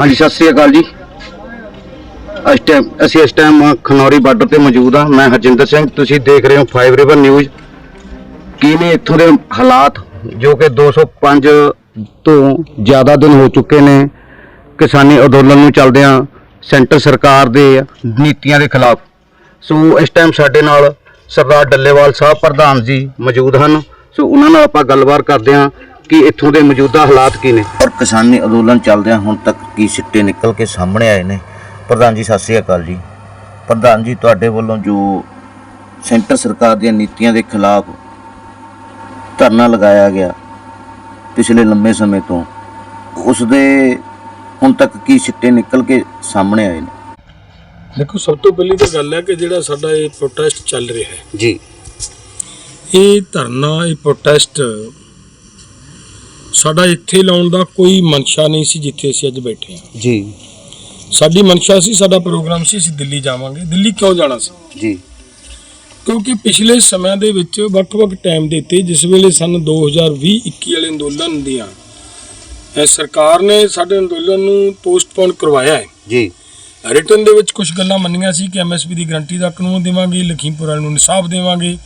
ਹਾਂਜੀ, ਸਤਿ ਸ੍ਰੀ ਅਕਾਲ ਜੀ। ਇਸ ਟਾਈਮ ਅਸੀਂ ਇਸ ਟਾਈਮ ਖਨੌਰੀ ਬਾਰਡਰ ਤੇ ਮੌਜੂਦ ਹਾਂ। ਮੈਂ ਹਰਜਿੰਦਰ ਸਿੰਘ, ਤੁਸੀਂ ਦੇਖ ਰਹੇ ਹੋ 5 ਰਿਵਰ ਨਿਊਜ਼। ਕੀ ਨੇ ਇੱਥੋਂ ਦੇ ਹਾਲਾਤ, ਜੋ ਕਿ 205 ਤੋਂ ਜ਼ਿਆਦਾ ਦਿਨ ਹੋ ਚੁੱਕੇ ਨੇ, ਕਿਸਾਨੀ ਅੰਦੋਲਨ ਨੂੰ ਚੱਲਦਿਆਂ ਸੈਂਟਰ ਸਰਕਾਰ ਦੇ ਨੀਤੀਆਂ ਦੇ ਖਿਲਾਫ। ਸੋ ਇਸ ਟਾਈਮ ਸਾਡੇ ਨਾਲ ਸਰਦਾਰ ਡੱਲੇਵਾਲ ਸਾਹਿਬ ਪ੍ਰਧਾਨ ਜੀ ਮੌਜੂਦ ਹਨ। ਸੋ ਉਹਨਾਂ ਨਾਲ ਆਪਾਂ ਗੱਲਬਾਤ ਕਰਦੇ ਹਾਂ। ਕਿ ਇੱਥੋਂ ਦੇ ਮੌਜੂਦਾ ਹਾਲਾਤ ਕੀ ਨੇ? ਔਰ ਕਿਸਾਨੀ ਅੰਦੋਲਨ ਚੱਲਦਿਆਂ ਹੁਣ ਤੱਕ ਕੀ ਸਿੱਟੇ ਨਿਕਲ ਕੇ ਸਾਹਮਣੇ ਆਏ ਨੇ? ਪ੍ਰਧਾਨ ਜੀ ਸਤਿ ਸ੍ਰੀ ਅਕਾਲ ਜੀ। ਪ੍ਰਧਾਨ ਜੀ ਤੁਹਾਡੇ ਵੱਲੋਂ ਜੋ ਸੈਂਟਰ ਸਰਕਾਰ ਦੀਆਂ ਨੀਤੀਆਂ ਦੇ ਖਿਲਾਫ ਧਰਨਾ ਲਗਾਇਆ ਗਿਆ ਪਿਛਲੇ ਲੰਮੇ ਸਮੇਂ ਤੋਂ ਉਸ ਦੇ ਹੁਣ ਤੱਕ ਕੀ ਸਿੱਟੇ ਨਿਕਲ ਕੇ ਸਾਹਮਣੇ ਆਏ ਨੇ? ਦੇਖੋ ਸਭ ਤੋਂ ਪਹਿਲੀ ਤਾਂ ਗੱਲ ਹੈ ਕਿ ਜਿਹੜਾ ਸਾਡਾ ਇਹ ਪ੍ਰੋਟੈਸਟ ਚੱਲ ਰਿਹਾ ਹੈ। ਜੀ। ਇਹ ਧਰਨਾ ਇਹ ਪ੍ਰੋਟੈਸਟ ਸਾਡਾ ਇੱਥੇ ਲਾਉਣ ਦਾ ਕੋਈ ਮਨਸ਼ਾ ਨਹੀਂ ਸੀ ਜਿੱਥੇ ਅਸੀਂ ਅੱਜ ਬੈਠੇ ਹਾਂ। ਜੀ। ਸਾਡੀ ਮਨਸ਼ਾ ਸੀ ਸਾਡਾ ਪ੍ਰੋਗਰਾਮ ਸੀ ਅਸੀਂ ਦਿੱਲੀ ਜਾਵਾਂਗੇ। ਦਿੱਲੀ ਕਿਉਂ ਜਾਣਾ ਸੀ? ਜੀ। ਕਿਉਂਕਿ ਪਿਛਲੇ ਸਮਿਆਂ ਦੇ ਵਿੱਚ ਵੱਖ-ਵੱਖ ਟਾਈਮ ਦੇ ਉੱਤੇ ਜਿਸ ਵੇਲੇ ਸਨ 2020-21 ਵਾਲੇ ਅੰਦੋਲਨ ਦੀਆਂ ਇਹ ਸਰਕਾਰ ਨੇ ਸਾਡੇ ਅੰਦੋਲਨ ਨੂੰ ਪੋਸਟਪੋਨ ਕਰਵਾਇਆ ਹੈ। ਜੀ। ਰਿਟਰਨ ਦੇ ਵਿੱਚ ਕੁਝ ਗੱਲਾਂ ਮੰਨੀਆਂ ਸੀ ਕਿ ਐਮਐਸਪੀ ਦੀ ਗਰੰਟੀ ਦਾ ਕਾਨੂੰਨ ਦੇਵਾਂਗੇ ਲਖੀਮਪੁਰ ਵਾਲਿਆਂ ਨੂੰ ਇਨਸਾਫ ਦੇਵਾਂਗੇ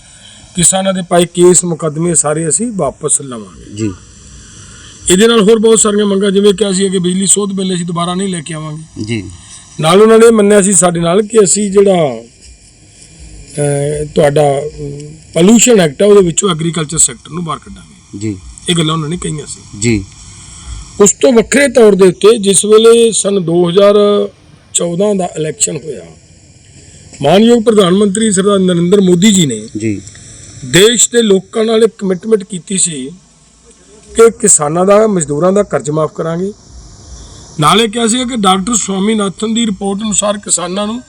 ਕਿਸਾਨਾਂ ਦੇ ਪਾਏ ਕੇਸ ਮੁਕੱਦਮੇ ਸਾਰੇ ਅਸੀਂ ਵਾਪਸ ਲਵਾਂਗੇ। ਜੀ। ਇਹਦੇ ਨਾਲ ਹੋਰ ਬਹੁਤ ਸਾਰੀਆਂ ਮੰਗਾਂ ਜਿਵੇਂ ਕਿ ਅਸੀਂ ਕਿ ਬਿਜਲੀ ਸੋਧ ਬਿੱਲ ਅਸੀਂ ਦੁਬਾਰਾ ਨਹੀਂ ਲੈ ਕੇ ਆਵਾਂਗੇ। ਜੀ। ਨਾਲ ਉਹਨਾਂ ਨੇ ਮੰਨਿਆ ਸੀ ਸਾਡੇ ਨਾਲ ਕਿ ਅਸੀਂ ਜਿਹੜਾ ਤੁਹਾਡਾ ਪੋਲੂਸ਼ਨ ਐਕਟ ਹੈ ਉਹਦੇ ਵਿੱਚੋਂ ਐਗਰੀਕਲਚਰ ਸੈਕਟਰ ਨੂੰ ਬਾਹਰ ਕੱਢਾਂਗੇ। ਜੀ। ਇਹ ਗੱਲਾਂ ਉਹਨਾਂ ਨੇ ਕਹੀਆਂ ਸੀ। ਜੀ। ਉਸ ਤੋਂ ਵੱਖਰੇ ਤੌਰ ਦੇ ਉੱਤੇ ਜਿਸ ਵੇਲੇ ਸਨ 2014 ਦਾ ਇਲੈਕਸ਼ਨ ਹੋਇਆ ਮਾਨਯੋਗ ਪ੍ਰਧਾਨ ਮੰਤਰੀ ਸਰਦਾਰ ਨਰਿੰਦਰ ਮੋਦੀ ਜੀ ਨੇ ਜੀ। ਦੇਸ਼ ਦੇ ਲੋਕਾਂ ਨਾਲ ਇੱਕ ਕਮਿਟਮੈਂਟ ਕੀਤੀ ਸੀ ਕਿ ਕਿਸਾਨਾਂ ਦਾ ਮਜ਼ਦੂਰਾਂ ਦਾ ਕਰਜ਼ ਮਾਫ ਕਰਾਂਗੇ। ਨਾਲੇ ਕਿਹਾ ਸੀ ਕਿ ਡਾਕਟਰ ਸਵਾਮੀਨਾਥਨ ਦੀ ਰਿਪੋਰਟ ਅਨੁਸਾਰ ਕਿਸਾਨਾਂ ਨੂੰ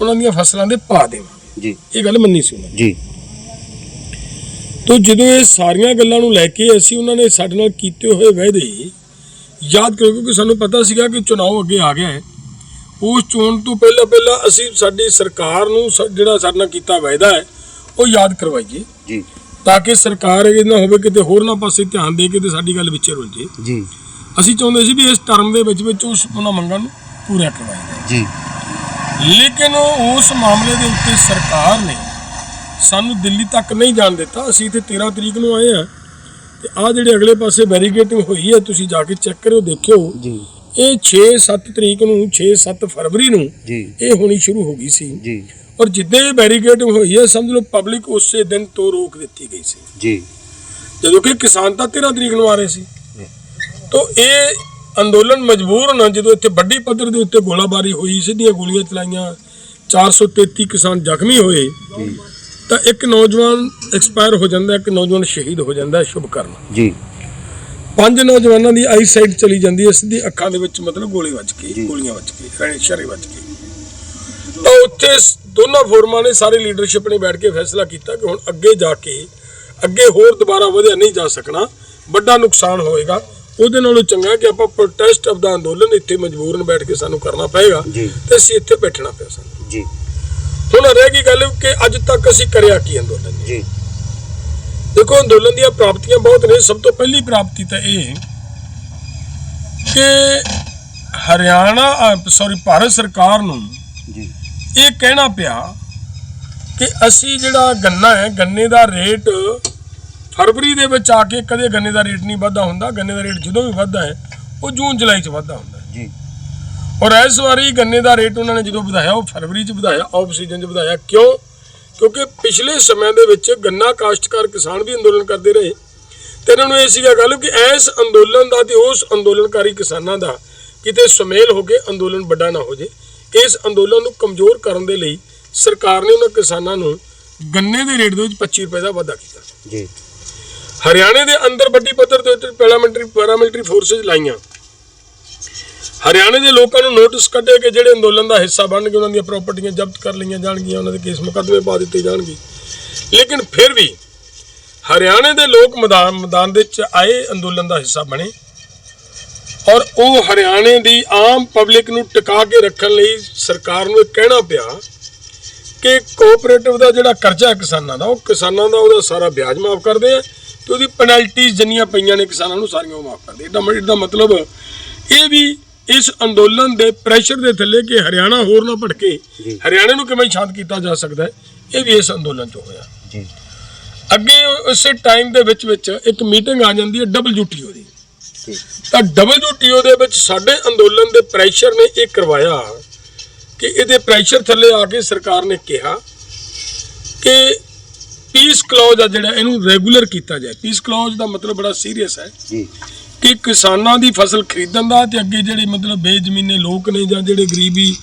ਉਹਨਾਂ ਦੀਆਂ ਫਸਲਾਂ ਦੇ ਭਾਅ ਦੇਵਾਂਗੇ। ਜੀ। ਇਹ ਗੱਲ ਮੰਨੀ ਸੀ ਉਹਨਾਂ ਜੀ। ਤੋਂ ਜਦੋਂ ਇਹ ਸਾਰੀਆਂ ਗੱਲਾਂ ਨੂੰ ਲੈ ਕੇ ਅਸੀਂ ਉਹਨਾਂ ਨੇ ਸਾਡੇ ਨਾਲ ਕੀਤੇ ਹੋਏ ਵਾਅਦੇ ਯਾਦ ਕਰੋ ਕਿਉਂਕਿ ਸਾਨੂੰ ਪਤਾ ਸੀਗਾ ਕਿ ਚੁਣਾਵ ਅੱਗੇ ਆ ਗਿਆ ਹੈ। ਉਸ ਚੋਣ ਤੋਂ ਪਹਿਲਾਂ ਪਹਿਲਾਂ ਅਸੀਂ ਸਾਡੀ ਸਰਕਾਰ ਨੂੰ ਜਿਹੜਾ ਸਾਡੇ ਨਾਲ ਕੀਤਾ ਵਾਅਦਾ ਹੈ ਉਹ ਯਾਦ ਕਰਵਾਈਏ। ਜੀ। ਤਾਂ ਕਿ ਸਰਕਾਰ ਇਹ ਨਾ ਹੋਵੇ ਕਿਤੇ ਹੋਰ ਨਾ ਪਾਸੇ ਧਿਆਨ ਦੇ ਕੇ ਤੇ ਸਾਡੀ ਗੱਲ ਵਿੱਚੇ ਰੁੱਝ ਜੇ। ਜੀ। ਅਸੀਂ ਚਾਹੁੰਦੇ ਸੀ ਵੀ ਇਸ ਟਰਮ ਦੇ ਵਿੱਚ ਵਿੱਚ ਉਸ ਉਹਨਾਂ ਮੰਗਾਂ ਨੂੰ ਪੂਰਾ ਕਰਵਾਇਆ ਜੀ। ਲੇਕਿਨ ਉਸ ਮਾਮਲੇ ਦੇ ਉੱਤੇ ਸਰਕਾਰ ਨੇ ਸਾਨੂੰ ਦਿੱਲੀ ਤੱਕ ਨਹੀਂ ਜਾਣ ਦਿੱਤਾ। ਅਸੀਂ ਇੱਥੇ 13 ਤਰੀਕ ਨੂੰ ਆਏ ਆ ਤੇ ਆ ਜਿਹੜੇ ਅਗਲੇ ਪਾਸੇ ਬੈਰੀਕੇਡਿੰਗ ਹੋਈ ਹੈ ਤੁਸੀਂ ਜਾ ਕੇ ਚੈੱਕ ਕਰਿਓ ਦੇਖਿਓ। ਜੀ। ਇਹ 6-7 ਤਰੀਕ ਨੂੰ 6-7 ਫਰਵਰੀ ਨੂੰ ਜੀ। ਇਹ ਹੋਣੀ ਸ਼ੁਰੂ ਹੋ ਗਈ ਸੀ। ਜੀ। ਔਰ ਜਿੱਦੇ ਇਹ ਬੈਰੀਕੇਡਿੰਗ ਹੋਈ ਹੈ ਸਮਝ ਲਓ ਪਬਲਿਕ ਉਸੇ ਦਿਨ ਤੋਂ ਰੋਕ ਦਿੱਤੀ ਗਈ ਸੀ। ਜੀ। ਜਦੋਂ ਕਿ ਕਿਸਾਨ ਤਾਂ 13 ਤਰੀਕ ਨੂੰ ਆ ਰਹੇ ਸੀ। ਤੋਂ ਇਹ ਅੰਦੋਲਨ ਮਜਬੂਰ ਨਾ ਜਦੋਂ ਇੱਥੇ ਵੱਡੀ ਪੱਧਰ ਦੇ ਉੱਤੇ ਗੋਲਾਬਾਰੀ ਹੋਈ ਸਿੱਧੀਆਂ ਗੋਲੀਆਂ ਚਲਾਈਆਂ 433 ਕਿਸਾਨ ਜ਼ਖਮੀ ਹੋਏ ਤਾਂ ਇੱਕ ਨੌਜਵਾਨ ਐਕਸਪਾਇਰ ਹੋ ਜਾਂਦਾ ਇੱਕ ਨੌਜਵਾਨ ਸ਼ਹੀਦ ਹੋ ਜਾਂਦਾ ਸ਼ੁਭ ਕਰਨ ਜੀ। ਪੰਜ ਨੌਜਵਾਨਾਂ ਦੀ ਆਈ ਸਾਈਡ ਚਲੀ ਜਾਂਦੀ ਹੈ ਸਿੱਧੀ ਅੱਖਾਂ ਦੇ ਵਿੱਚ ਮਤਲਬ ਗੋਲੀ ਵੱਜ। ਗਈ ਗੋਲੀਆਂ ਵੱਜ ਰਣੇ ਸ਼ਰੇ ਵੱਜ ਗਈ ਤਾਂ ਉੱਥੇ ਦੋਨਾਂ ਫੋਰਮਾਂ ਨੇ ਸਾਰੇ ਲੀਡਰਸ਼ਿਪ ਨੇ ਬੈਠ ਕੇ ਫੈਸਲਾ ਕੀਤਾ ਕਿ ਹੁਣ ਅੱਗੇ ਜਾ ਕੇ ਅੱਗੇ ਹੋਰ ਦੁਬਾਰਾ ਵਧਿਆ ਨਹੀਂ ਜਾ ਸਕਣਾ ਵੱਡਾ ਨੁਕਸਾਨ ਹੋਏਗਾ। ਉਹਦੇ ਨਾਲੋਂ ਚੰਗਾ ਕਿ ਆਪਾਂ ਪ੍ਰੋਟੈਸਟ ਆਫ ਦਾ ਅੰਦੋਲਨ ਇੱਥੇ ਮਜਬੂਰਨ ਬੈਠ ਕੇ ਸਾਨੂੰ ਕਰਨਾ ਪਏਗਾ। ਤੇ ਅਸੀਂ ਇੱਥੇ ਬੈਠਣਾ ਪਿਆ ਸਾਨੂੰ। ਜੀ। ਹੁਣ ਰਹਿ ਗਈ ਗੱਲ ਕਿ ਅੱਜ ਤੱਕ ਅਸੀਂ ਕਰਿਆ ਕੀ ਅੰਦੋਲਨ ਜੀ। ਦੇਖੋ ਅੰਦੋਲਨ ਦੀਆਂ ਪ੍ਰਾਪਤੀਆਂ ਬਹੁਤ ਨੇ। ਸਭ ਤੋਂ ਪਹਿਲੀ ਪ੍ਰਾਪਤੀ ਤਾਂ ਇਹ ਕਿ ਹਰਿਆਣਾ ਸੌਰੀ ਭਾਰਤ ਸਰਕਾਰ ਨੂੰ ਜੀ। ਇਹ ਕਹਿਣਾ ਪਿਆ ਕਿ ਅਸੀਂ ਜਿਹੜਾ ਗੰਨਾ ਹੈ ਗੰਨੇ ਦਾ ਰੇਟ ਫਰਵਰੀ ਦੇ ਵਿੱਚ ਆ ਕੇ ਕਦੇ ਗੰਨੇ ਦਾ ਰੇਟ ਨਹੀਂ ਵਧਦਾ ਹੁੰਦਾ। ਗੰਨੇ ਦਾ ਰੇਟ ਜਦੋਂ ਵੀ ਵਧਦਾ ਹੈ ਉਹ ਜੂਨ ਜੁਲਾਈ 'ਚ ਵਧਦਾ ਹੁੰਦਾ ਜੀ। ਔਰ ਇਸ ਵਾਰੀ ਗੰਨੇ ਦਾ ਰੇਟ ਉਹਨਾਂ ਨੇ ਜਦੋਂ ਵਧਾਇਆ ਉਹ ਫਰਵਰੀ 'ਚ ਵਧਾਇਆ ਆਫ ਸੀਜ਼ਨ 'ਚ ਵਧਾਇਆ। ਕਿਉਂ? ਕਿਉਂਕਿ ਪਿਛਲੇ ਸਮੇਂ ਦੇ ਵਿੱਚ ਗੰਨਾ ਕਾਸ਼ਤਕਾਰ ਕਿਸਾਨ ਵੀ ਅੰਦੋਲਨ ਕਰਦੇ ਰਹੇ। ਤੇ ਇਹਨਾਂ ਨੂੰ ਇਹ ਸੀਗਾ ਗੱਲ ਕਿ ਇਸ ਅੰਦੋਲਨ ਦਾ ਤੇ ਉਸ ਅੰਦੋਲਨਕਾਰੀ ਕਿਸਾਨਾਂ ਦਾ ਕਿਤੇ ਸੁਮੇਲ ਹੋ ਕੇ ਅੰਦੋਲਨ ਵੱਡਾ ਨਾ ਹੋ ਜੇ ਇਸ ਅੰਦੋਲਨ ਨੂੰ ਕਮਜ਼ੋਰ ਕਰਨ ਦੇ ਲਈ ਸਰਕਾਰ ਨੇ ਉਹਨਾਂ ਕਿਸਾਨਾਂ ਨੂੰ ਗੰਨੇ ਦੇ ਰੇਟ ਦੇ ਵਿੱਚ 25 ਰੁਪਏ ਦਾ ਵਾਧਾ ਕੀਤਾ। ਜੀ। ਹਰਿਆਣੇ ਦੇ ਅੰਦਰ ਵੱਡੀ ਪੱਧਰ ਦੇ ਉੱਤੇ ਪੈਰਾਮਿਲਟਰੀ ਪੈਰਾਮਿਲਟਰੀ ਫੋਰਸਸ ਲਾਈਆਂ। ਹਰਿਆਣੇ ਦੇ ਲੋਕਾਂ ਨੂੰ ਨੋਟਿਸ ਕੱਢੇ ਕਿ ਜਿਹੜੇ ਅੰਦੋਲਨ ਦਾ ਹਿੱਸਾ ਬਣਨਗੇ ਉਹਨਾਂ ਦੀਆਂ ਪ੍ਰਾਪਰਟੀਆਂ ਜ਼ਬਤ ਕਰ ਲਈਆਂ ਜਾਣਗੀਆਂ ਉਹਨਾਂ ਦੇ ਕੇਸ ਮੁਕੱਦਮੇ ਪਾ ਦਿੱਤੇ ਜਾਣਗੇ। ਲੇਕਿਨ ਫਿਰ ਵੀ ਹਰਿਆਣੇ ਦੇ ਲੋਕ ਮੈਦਾਨ ਮੈਦਾਨ ਦੇ ਵਿੱਚ ਆਏ ਅੰਦੋਲਨ ਦਾ ਹਿੱਸਾ ਬਣੇ। ਔਰ ਉਹ ਹਰਿਆਣੇ ਦੀ ਆਮ ਪਬਲਿਕ ਨੂੰ ਟਿਕਾ ਕੇ ਰੱਖਣ ਲਈ ਸਰਕਾਰ ਨੂੰ ਇਹ ਕਹਿਣਾ ਪਿਆ ਕਿ ਕੋਆਪਰੇਟਿਵ ਦਾ ਜਿਹੜਾ ਕਰਜ਼ਾ ਕਿਸਾਨਾਂ ਦਾ ਉਹ ਕਿਸਾਨਾਂ ਦਾ ਉਹਦਾ ਸਾਰਾ ਵਿਆਜ ਮਾਫ ਕਰਦੇ ਆ ਤੇ ਉਹਦੀ ਪੈਨਲਟੀਜ਼ ਜਿੰਨੀਆਂ ਪਈਆਂ ਨੇ ਕਿਸਾਨਾਂ ਨੂੰ ਸਾਰੀਆਂ ਉਹ ਮਾਫ ਕਰਦੇ ਇਹਦਾ ਇਹਦਾ ਮਤਲਬ ਇਹ ਵੀ ਇਸ ਅੰਦੋਲਨ ਦੇ ਪ੍ਰੈਸ਼ਰ ਦੇ ਥੱਲੇ ਕਿ ਹਰਿਆਣਾ ਹੋਰ ਨਾ ਭਟਕੇ। ਹਰਿਆਣੇ ਨੂੰ ਕਿਵੇਂ ਸ਼ਾਂਤ ਕੀਤਾ ਜਾ ਸਕਦਾ ਹੈ ਇਹ ਵੀ ਇਸ ਅੰਦੋਲਨ 'ਚ ਹੋਇਆ। ਜੀ। ਅੱਗੇ ਉਸੇ ਟਾਈਮ ਦੇ ਵਿੱਚ ਵਿੱਚ ਇੱਕ ਮੀਟਿੰਗ ਆ ਜਾਂਦੀ ਹੈ WTO ਦੀ ਠੀਕ। ਤਾਂ WTO ਦੇ ਵਿੱਚ ਸਾਡੇ ਅੰਦੋਲਨ ਦੇ ਪ੍ਰੈਸ਼ਰ ਨੇ ਇਹ ਕਰਵਾਇਆ ਕਿ ਇਹਦੇ ਪ੍ਰੈਸ਼ਰ ਥੱਲੇ ਆ ਕੇ ਸਰਕਾਰ ਨੇ ਕਿਹਾ ਕਿ ਪੀਸ ਕਲੌਜ਼ ਆ ਜਿਹੜਾ ਇਹਨੂੰ ਰੈਗੂਲਰ ਕੀਤਾ ਜਾਏ। ਪੀਸ ਕਲੌਜ਼ ਦਾ ਮਤਲਬ ਬੜਾ ਸੀਰੀਅਸ ਹੈ ਕਿ ਕਿਸਾਨਾਂ ਦੀ ਫਸਲ ਖਰੀਦਣ ਦਾ ਤੇ ਅੱਗੇ ਜਿਹੜੇ ਮਤਲਬ ਬੇਜ਼ਮੀਨੇ ਲੋਕ ਨੇ ਜਾਂ ਜਿਹੜੇ ਗਰੀਬੀ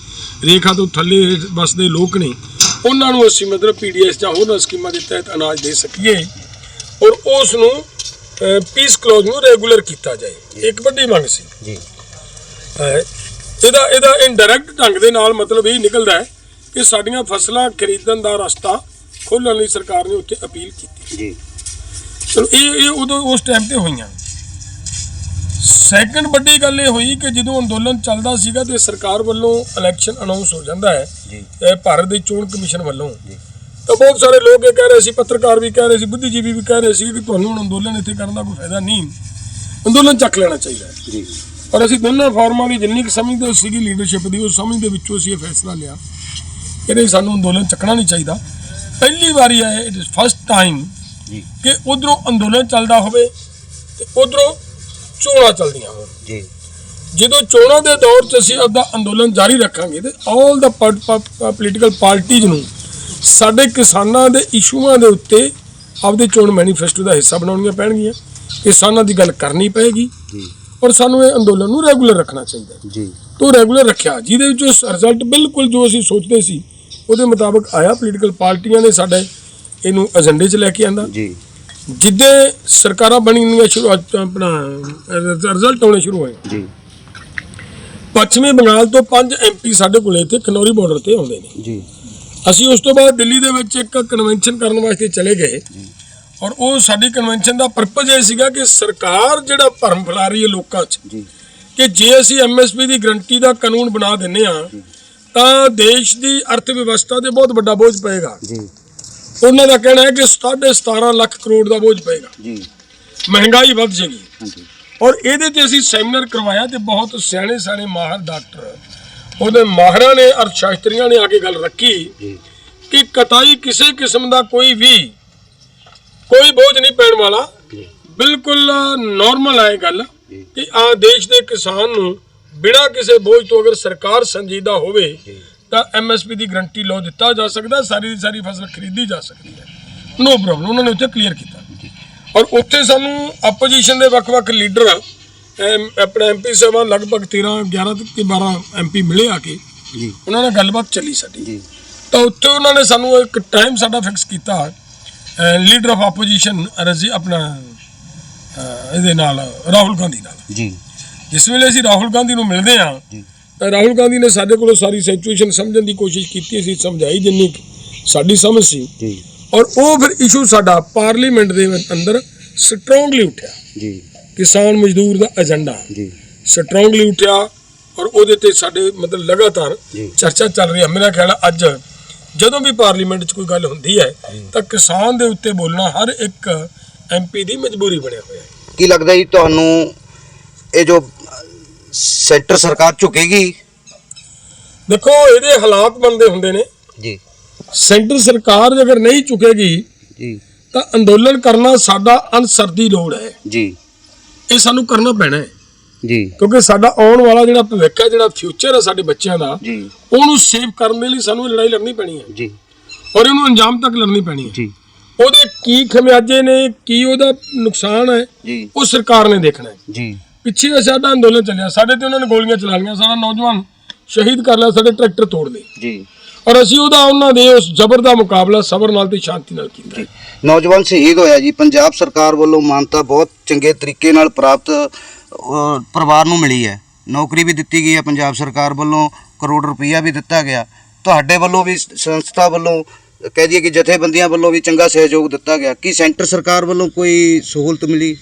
ਰੇਖਾ ਤੋਂ ਥੱਲੇ ਵਸਦੇ ਲੋਕ ਨੇ ਉਹਨਾਂ ਨੂੰ ਅਸੀਂ ਮਤਲਬ ਪੀਡੀਐਸ ਜਾਂ ਹੋਰ ਸਕੀਮਾਂ ਦੇ ਤਹਿਤ ਅਨਾਜ ਦੇ ਸਕੀਏ ਔਰ ਉਸ ਨੂੰ ਪੀਸ ਕਲੌਜ਼ ਨੂੰ ਰੈਗੂਲਰ ਕੀਤਾ ਜਾਏ। ਇੱਕ ਵੱਡੀ ਮੰਗ ਸੀ। ਜੀ। ਇਹਦਾ ਇਹਦਾ ਇਨਡਾਇਰੈਕਟ ਢੰਗ ਦੇ ਨਾਲ ਮਤਲਬ ਇਹ ਨਿਕਲਦਾ ਹੈ ਕਿ ਸਾਡੀਆਂ ਫਸਲਾਂ ਖਰੀਦਣ ਦਾ ਰਸਤਾ ਖੋਲ੍ਹਣ ਲਈ ਸਰਕਾਰ ਨੇ ਉੱਥੇ ਅਪੀਲ ਕੀਤੀ। ਜੀ। ਚਲੋ ਇਹ ਇਹ ਉਦੋਂ ਉਸ ਟਾਈਮ ਤੇ ਹੋਈਆਂ। ਸੈਕੰਡ ਵੱਡੀ ਗੱਲ ਇਹ ਹੋਈ ਕਿ ਜਦੋਂ ਅੰਦੋਲਨ ਚੱਲਦਾ ਸੀਗਾ ਤੇ ਸਰਕਾਰ ਵੱਲੋਂ ਇਲੈਕਸ਼ਨ ਅਨਾਉਂਸ ਹੋ ਜਾਂਦਾ ਹੈ ਭਾਰਤ ਦੇ ਚੋਣ ਕਮਿਸ਼ਨ ਵੱਲੋਂ। ਜੀ। ਤਾਂ ਬਹੁਤ ਸਾਰੇ ਲੋਕ ਇਹ ਕਹਿ ਰਹੇ ਸੀ ਪੱਤਰਕਾਰ ਵੀ ਕਹਿ ਰਹੇ ਸੀ ਬੁੱਧੀਜੀਵੀ ਵੀ ਕਹਿ ਰਹੇ ਸੀ ਕਿ ਤੁਹਾਨੂੰ ਹੁਣ ਅੰਦੋਲਨ ਇੱਥੇ ਕਰਨ ਦਾ ਕੋਈ ਫਾਇਦਾ ਨਹੀਂ। ਅੰਦੋਲਨ ਚੱਕ ਲੈਣਾ ਚਾਹੀਦਾ ਜੀ। ਪਰ ਅਸੀਂ ਦੋਨਾਂ ਫਾਰਮਾਂ ਦੀ ਜਿੰਨੀ ਕੁ ਸਮਝਦੇ ਸੀਗੀ ਲੀਡਰਸ਼ਿਪ ਦੀ ਉਸ ਸਮਝ ਦੇ ਵਿੱਚੋਂ ਅਸੀਂ ਇਹ ਫੈਸਲਾ ਲਿਆ ਕਿ ਨਹੀਂ ਸਾਨੂੰ ਅੰਦੋਲਨ ਚੱਕਣਾ ਨਹੀਂ ਚਾਹੀਦਾ। ਪਹਿਲੀ ਵਾਰੀ ਹੈ ਇਟ ਇਜ਼ ਫਸਟ ਟਾਈਮ ਕਿ ਉਧਰੋਂ ਅੰਦੋਲਨ ਚੱਲਦਾ ਹੋਵੇ ਤੇ ਉਧਰੋਂ ਚੋਣਾਂ ਚੱਲਦੀਆਂ ਹੋਣ। ਜੀ। ਜਦੋਂ ਚੋਣਾਂ ਦੇ ਦੌਰ 'ਚ ਅਸੀਂ ਆਪਦਾ ਅੰਦੋਲਨ ਜਾਰੀ ਰੱਖਾਂਗੇ ਤੇ ਆਲ ਦਾ ਪੋਲੀਟੀਕਲ ਪਾਰਟੀਜ਼ ਨੂੰ ਸਾਡੇ ਕਿਸਾਨਾਂ ਦੇ ਇਸ਼ੂਆਂ ਦੇ ਉੱਤੇ ਆਪਦੇ ਚੋਣ ਮੈਨੀਫੈਸਟੋ ਦਾ ਹਿੱਸਾ ਬਣਾਉਣੀਆਂ ਪੈਣਗੀਆਂ। ਕਿਸਾਨਾਂ ਦੀ ਗੱਲ ਕਰਨੀ ਪਏਗੀ ਜੀ। ਔਰ ਸਾਨੂੰ ਇਹ ਅੰਦੋਲਨ ਨੂੰ ਰੈਗੂਲਰ ਰੱਖਣਾ ਚਾਹੀਦਾ। ਜੀ। ਤੋਂ ਰੈਗੂਲਰ ਰੱਖਿਆ। ਜਿਹਦੇ ਵਿੱਚ ਰਿਜ਼ਲਟ ਬਿਲਕੁਲ ਜੋ ਅਸੀਂ ਸੋਚਦੇ ਸੀ ਉਹਦੇ ਮੁਤਾਬਕ ਆਇਆ ਪੋਲੀਟੀਕਲ ਪਾਰਟੀਆਂ ਨੇ ਸਾਡੇ ਇਹਨੂੰ ਏਜੰਡੇ 'ਚ ਲੈ ਕੇ ਆਂਦਾ। ਜੀ। ਜਿੱਦੇ ਸਰਕਾਰਾਂ ਬਣੀਆਂ ਸ਼ੁਰੂ ਆਪਣਾ ਰਿਜ਼ਲਟ ਆਉਣੇ ਸ਼ੁਰੂ ਹੋਏ। ਜੀ। ਪੱਛਮੀ ਬੰਗਾਲ ਤੋਂ ਪੰਜ ਐਮਪੀ ਸਾਡੇ ਕੋਲੇ ਇੱਥੇ ਖਨੌਰੀ ਬਾਰਡਰ ਤੇ ਆਉਂਦੇ ਨੇ। ਜੀ। ਅਸੀਂ ਉਸ ਤੋਂ ਬਾਅਦ ਦਿੱਲੀ ਦੇ ਵਿੱਚ ਇੱਕ ਕਨਵੈਨਸ਼ਨ ਕਰਨ ਵਾਸਤੇ ਚਲੇ ਗਏ। ਔਰ ਉਹ ਸਾਡੀ ਕਨਵੈਨਸ਼ਨ ਦਾ ਪਰਪਸ ਇਹ ਸੀਗਾ ਕਿ ਸਰਕਾਰ ਜਿਹੜਾ ਭਰਮ ਫੈਲਾ ਰਹੀ ਹੈ ਲੋਕਾਂ 'ਚ ਕਿ ਜੇ ਅਸੀਂ ਐਮਐਸਪੀ ਦੀ ਗਰੰਟੀ ਦਾ ਕਾਨੂੰਨ ਬਣਾ ਦਿੰਨੇ ਆ ਤਾਂ ਦੇਸ਼ ਦੀ ਅਰਥ ਵਿਵਸਥਾ ਤੇ ਬਹੁਤ ਵੱਡਾ ਬੋਝ ਪਏਗਾ। ਜੀ। ਉਹਨਾਂ ਦਾ ਕਹਿਣਾ ਹੈ ਕਿ 17.5 ਲੱਖ ਕਰੋੜ ਦਾ ਬੋਝ ਪਏਗਾ। ਜੀ। ਮਹਿੰਗਾਈ ਵੱਧ ਜਾਏਗੀ। ਹਾਂਜੀ। ਔਰ ਇਹਦੇ ਤੇ ਅਸੀਂ ਸੈਮੀਨਾਰ ਕਰਵਾਇਆ ਤੇ ਬਹੁਤ ਸਿਆਣੇ ਸਿਆਣੇ ਮਾਹਰ ਡਾਕਟਰ ਉਹਦੇ ਮਾਹਰਾਂ ਨੇ ਅਰਥ ਸ਼ਾਸਤਰੀਆਂ ਨੇ ਆ ਕੇ ਗੱਲ ਰੱਖੀ ਕਿ ਕਤਾਈ ਕਿਸੇ ਕਿਸਮ ਦਾ ਕੋਈ ਵੀ ਕੋਈ ਬੋਝ ਨਹੀਂ ਪੈਣ ਵਾਲਾ। ਬਿਲਕੁਲ ਨਾਰਮਲ ਹੈ ਗੱਲ। ਕਿ ਆ ਦੇਸ਼ ਦੇ ਕਿਸਾਨ ਨੂੰ ਬਿਨਾਂ ਕਿਸੇ ਬੋਝ ਤੋਂ ਅਗਰ ਸਰਕਾਰ ਸੰਜੀਦਾ ਹੋਵੇ। ਤਾਂ ਐਮਐਸਪੀ ਦੀ ਗਰੰਟੀ ਲੋ ਦਿੱਤਾ ਜਾ ਸਕਦਾ ਸਾਰੀ ਦੀ ਸਾਰੀ ਫਸਲ ਖਰੀਦੀ ਜਾ ਸਕਦੀ ਹੈ। ਨੋ ਪ੍ਰੋਬਲਮ ਉਹਨਾਂ ਨੇ ਉੱਥੇ ਕਲੀਅਰ ਕੀਤਾ। ਔਰ ਉੱਥੇ ਸਾਨੂੰ ਆਪੋਜੀਸ਼ਨ ਦੇ ਵੱਖ-ਵੱਖ ਲੀਡਰ ਆਪਣਾ ਐਮਪੀ ਸਾਹਿਬਾਨ ਲਗਭਗ 13 11 ਤੇ 12 ਐਮਪੀ ਮਿਲੇ ਆ ਕੇ ਜੀ। ਉਹਨਾਂ ਨਾਲ ਗੱਲਬਾਤ ਚੱਲੀ ਸਾਡੀ। ਜੀ। ਤਾਂ ਉੱਥੇ ਉਹਨਾਂ ਨੇ ਸਾਨੂੰ ਇੱਕ ਟਾਈਮ ਸਾਡਾ ਫਿਕਸ ਕੀਤਾ ਲੀਡਰ ਆਫ ਆਪੋਜੀਸ਼ਨ ਰਜ਼ੀ ਆਪਣਾ ਇਹਦੇ ਨਾਲ ਰਾਹੁਲ ਗਾਂਧੀ ਨਾਲ। ਜੀ। ਜਿਸ ਵੇਲੇ ਅਸੀਂ ਰਾਹੁਲ ਗਾਂਧੀ ਨੂੰ ਮਿਲਦੇ ਜੀ। ਤਾਂ ਰਾਹੁਲ ਗਾਂਧੀ ਨੇ ਸਾਡੇ ਕੋਲੋਂ ਸਾਰੀ ਸਿਚੁਏਸ਼ਨ ਸਮਝਣ ਦੀ ਕੋਸ਼ਿਸ਼ ਕੀਤੀ ਅਸੀਂ ਸਮਝਾਈ ਜਿੰਨੀ ਸਾਡੀ ਸਮਝ ਸੀ। ਜੀ। ਔਰ ਉਹ ਫਿਰ ਇਸ਼ੂ ਸਾਡਾ ਪਾਰਲੀਮੈਂਟ ਦੇ ਅੰਦਰ ਸਟਰੋਂਗਲੀ ਉੱਠਿਆ। ਜੀ। ਕਿਸਾਨ ਮਜ਼ਦੂਰ ਦਾ ਏਜੰਡਾ ਜੀ। ਸਟਰੋਂਗਲੀ ਉੱਠਿਆ ਔਰ ਉਹਦੇ ਤੇ ਸਾਡੇ ਮਤਲਬ ਲਗਾਤਾਰ। ਚਰਚਾ ਚੱਲ ਰਹੀ ਹੈ। ਮੇਰਾ ਖਿਆਲ ਅੱਜ ਜਦੋਂ ਵੀ ਪਾਰਲੀਮੈਂਟ 'ਚ ਕੋਈ ਗੱਲ ਹੁੰਦੀ ਹੈ ਤਾਂ ਕਿਸਾਨ ਦੇ ਉੱਤੇ ਬੋਲਣਾ ਹਰ ਇੱਕ ਐਮਪੀ ਦੀ ਮਜਬੂਰੀ ਬਣਿਆ ਹੋਇਆ ਹੈ। ਕੀ ਲੱਗਦਾ ਜੀ ਤੁਹਾਨੂੰ ਇਹ ਜੋ ਸੈਂਟਰ ਸਰਕਾਰ ਝੁਕੇਗੀ? ਦੇਖੋ ਇਹਦੇ ਹਾਲਾਤ ਬਣਦੇ ਹੁੰਦੇ ਨੇ। ਜੀ। ਸੈਂਟਰ ਸਰਕਾਰ ਅਗਰ ਨਹੀਂ ਚੁੱਕੇਗੀ ਜੀ। ਤਾਂ ਅੰਦੋਲਨ ਕਰਨਾ ਸਾਡਾ ਅਨਸਰ ਦੀ ਲੋੜ ਹੈ। ਜੀ। ਇਹ ਸਾਨੂੰ ਕਰਨਾ ਪੈਣਾ ਹੈ। ਜੀ। ਕਿਉਂਕਿ ਸਾਡਾ ਆਉਣ ਵਾਲਾ ਜਿਹੜਾ ਭਵਿੱਖ ਹੈ ਜਿਹੜਾ ਫਿਊਚਰ ਹੈ ਸਾਡੇ ਬੱਚਿਆਂ ਦਾ ਜੀ। ਉਹਨੂੰ ਸੇਵ ਕਰਨ ਦੇ ਲਈ ਸਾਨੂੰ ਇਹ ਲੜਾਈ ਲੜਨੀ ਪੈਣੀ ਹੈ। ਜੀ। ਔਰ ਇਹਨੂੰ ਅੰਜਾਮ ਤੱਕ ਲੜਨੀ ਪੈਣੀ ਹੈ। ਜੀ। ਉਹਦੇ ਕੀ ਖਮਿਆਜੇ ਨੇ ਕੀ ਉਹਦਾ ਨੁਕਸਾਨ ਹੈ ਜੀ। ਉਹ ਸਰਕਾਰ ਨੇ ਦੇਖਣਾ ਹੈ। ਜੀ। ਪਿੱਛੇ ਸਾਡਾ ਅੰਦੋਲਨ ਚੱਲਿਆ ਸਾਡੇ ਤੇ ਉਹਨਾਂ ਨੇ ਗੋਲੀਆਂ ਚਲਾ ਲਈਆਂ ਸਾਡਾ ਨੌਜਵਾਨ ਸ਼ਹੀਦ ਕਰ ਲਿਆ ਸਾਡੇ ਟਰੈਕਟਰ ਤੋੜ ਲਏ। ਜੀ। ਔਰ ਅਸੀਂ ਉਹਦਾ ਉਹਨਾਂ ਦੇ ਉਸ ਜ਼ਬਰ ਦਾ ਮੁਕਾਬਲਾ ਸਬਰ ਨਾਲ ਤੇ ਸ਼ਾਂਤੀ ਨਾਲ ਕੀਤਾ ਨੌਜਵਾਨ ਸ਼ਹੀਦ ਹੋਇਆ ਜੀ। ਪੰਜਾਬ ਸਰਕਾਰ ਵੱਲੋਂ ਮਾਨਤਾ ਬਹੁਤ ਚੰਗੇ ਤਰੀਕੇ ਨਾਲ ਪ੍ਰਾਪਤ ਅਹ, ਪਰਿਵਾਰ ਨੂੰ ਮਿਲੀ ਹੈ। ਨੌਕਰੀ ਵੀ ਦਿੱਤੀ ਗਈ ਹੈ। ਪੰਜਾਬ ਸਰਕਾਰ ਵੱਲੋਂ ਕਰੋੜ ਰੁਪਈਆ ਵੀ ਦਿੱਤਾ ਗਿਆ। ਤੁਹਾਡੇ ਵੱਲੋਂ ਵੀ ਸ- ਸੰਸਥਾ ਵੱਲੋਂ ਕਹਿ ਦਈਏ ਕਿ ਜਥੇਬੰਦੀਆਂ ਵੱਲੋਂ ਵੀ ਚੰਗਾ ਸਹਿਯੋਗ ਦਿੱਤਾ ਗਿਆ। ਕੀ ਸੈਂਟਰ ਸਰਕਾਰ ਵੱਲੋਂ ਕੋਈ ਸਹੂਲਤ ਮਿਲੀ?